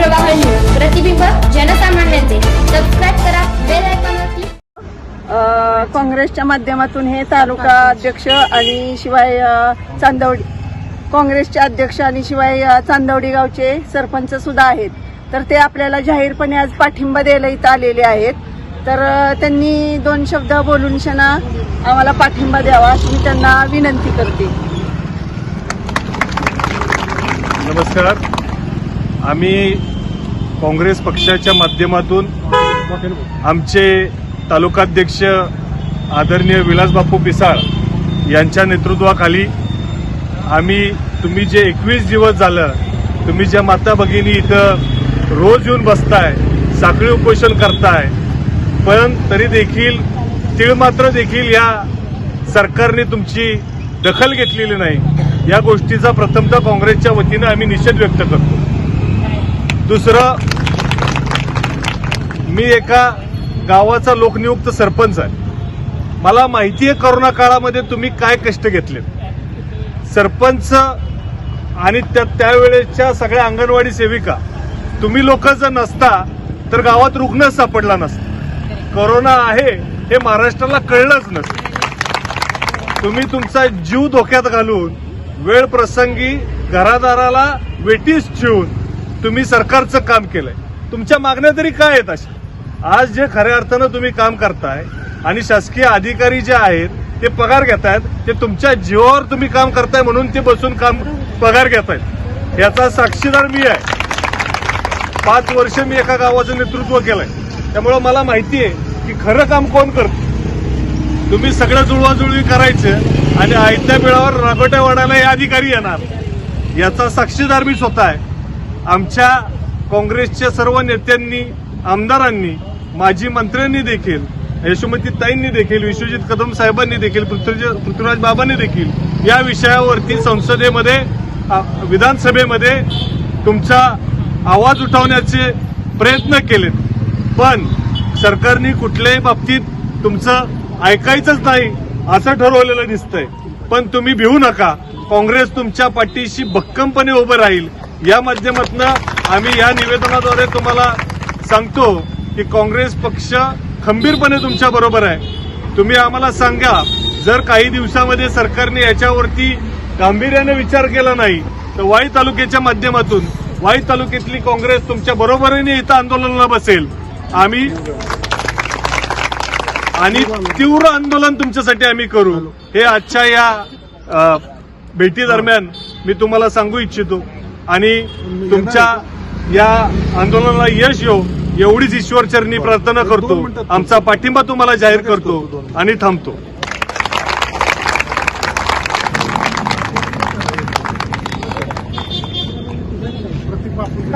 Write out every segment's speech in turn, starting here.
प्रवाह न्यूज प्रतिबिंब जनसामान्यांचे. सबस्क्राईब करा बेल आयकॉनवर काँग्रेसच्या माध्यमातून हे तालुका अध्यक्ष आणि शिवाय चांदवडी काँग्रेसचे अध्यक्ष आणि शिवाय चांदवडी गावचे सरपंच सुद्धा आहेत. तर ते आपल्याला जाहीरपणे आज पाठिंबा द्यायला इथं आलेले आहेत. तर त्यांनी दोन शब्द बोलून शना आम्हाला पाठिंबा द्यावा अशी मी त्यांना विनंती करते. नमस्कार. आम्ही काँग्रेस पक्षाच्या माध्यमातून आमचे तालुकाध्यक्ष आदरणीय विलासबापू पिसाळ यांच्या नेतृत्वाखाली आम्ही तुम्ही जे एकवीस दिवस झालं तुम्ही ज्या माता भगिनी इथं रोज येऊन बसताय साखळी उपोषण करताय पण तरी देखील तीळ मात्र देखील या सरकारने तुमची दखल घेतलेली नाही. या गोष्टीचा प्रथमतः काँग्रेसच्या वतीनं आम्ही निषेध व्यक्त करतो. दुसरं मी एका गावाचा लोकनियुक्त सरपंच आहे. मला माहिती आहे करोना काळामध्ये तुम्ही काय कष्ट घेतले सरपंच आणि त्या त्यावेळेच्या सगळ्या अंगणवाडी सेविका तुम्ही लोक जर नसता तर गावात रुग्णच सापडला नसता. करोना आहे हे महाराष्ट्राला कळलंच नसतं. तुम्ही तुमचा जीव धोक्यात घालून वेळ प्रसंगी घरादाराला वेटीस ठेवून तुम्ही सरकारचं काम केलंय. तुमच्या मागण्या तरी काय आहेत अशा? आज जे खऱ्या अर्थानं तुम्ही काम करताय आणि शासकीय अधिकारी जे आहेत ते पगार घेतायत ते तुमच्या जीवावर तुम्ही काम करताय म्हणून ते बसून काम पगार घेतायत. याचा साक्षीदार मी आहे. पाच वर्ष मी एका गावाचं नेतृत्व केलंय. त्यामुळं मला माहिती आहे की खरं काम कोण करतं? तुम्ही सगळं जुळवाजुळवी करायचं आणि आयत्या बिळावर रागोट्या वाढायला हे अधिकारी येणार. याचा साक्षीदार मी स्वतः आहे. आमच्या काँग्रेसच्या सर्व नेत्यांनी आमदारांनी माजी मंत्र्यांनी देखील यशोमती ताईंनी देखील विश्वजित कदम साहेबांनी देखील पृथ्वीराज पृथ्वीराज बाबांनी देखील या विषयावरती संसदेमध्ये विधानसभेमध्ये तुमचा आवाज उठवण्याचे प्रयत्न केलेत. पण सरकारने कुठल्याही बाबतीत तुमचं ऐकायचंच नाही असं ठरवलेलं दिसतंय. पण तुम्ही भिवू नका. काँग्रेस तुमच्या पाठीशी भक्कमपणे उभं राहील. या माध्यमातून आम्ही या निवेदनाद्वारे तुम्हाला सांगतो की काँग्रेस पक्ष खंबीरपणे तुमच्या बरोबर आहे. तुम्ही आम्हाला सांगा जर काही दिवसामध्ये सरकारने याच्यावरती गांभीर्याने विचार केला नाही तर वाई तालुक्याच्या माध्यमातून वाई तालुक्यातली काँग्रेस तुमच्या बरोबरीने इथं आंदोलनाला बसेल. आम्ही आणि तीव्र आंदोलन तुमच्यासाठी आम्ही करू. हे आजच्या या भेटी दरम्यान मी तुम्हाला सांगू इच्छितो. आणि तुमच्या या आंदोलनाला यश येऊ एवढीच ईश्वरचरणी प्रार्थना करतो. आमचा पाठिंबा तुम्हाला जाहीर करतो आणि थांबतो.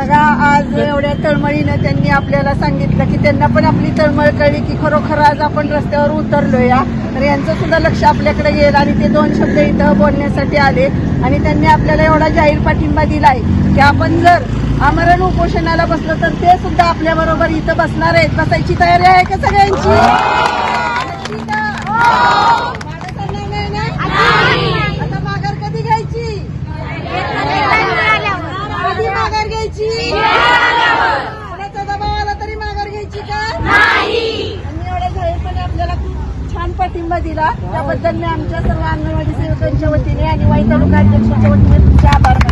बघा आज एवढ्या तळमळीनं त्यांनी आपल्याला सांगितलं की त्यांना पण आपली तळमळ कळली की खरोखर आज आपण रस्त्यावर उतरलो या तर यांचं सुद्धा लक्ष आपल्याकडे येईल आणि ते दोन शब्द इथं बोलण्यासाठी आले. आणि त्यांनी आपल्याला एवढा जाहीर पाठिंबा दिलाय की आपण जर आमरण उपोषणाला बसलो तर ते सुद्धा आपल्या बरोबर इथं बसणार आहेत. बसायची तयारी आहे का सगळ्यांची? पाठिंबा दिला. त्याबद्दल मी आमच्या सर्व अंगणवाडी सेवकांच्या वतीने आणि वाई तालुका अध्यक्षांच्या वतीने तुमचे आभार.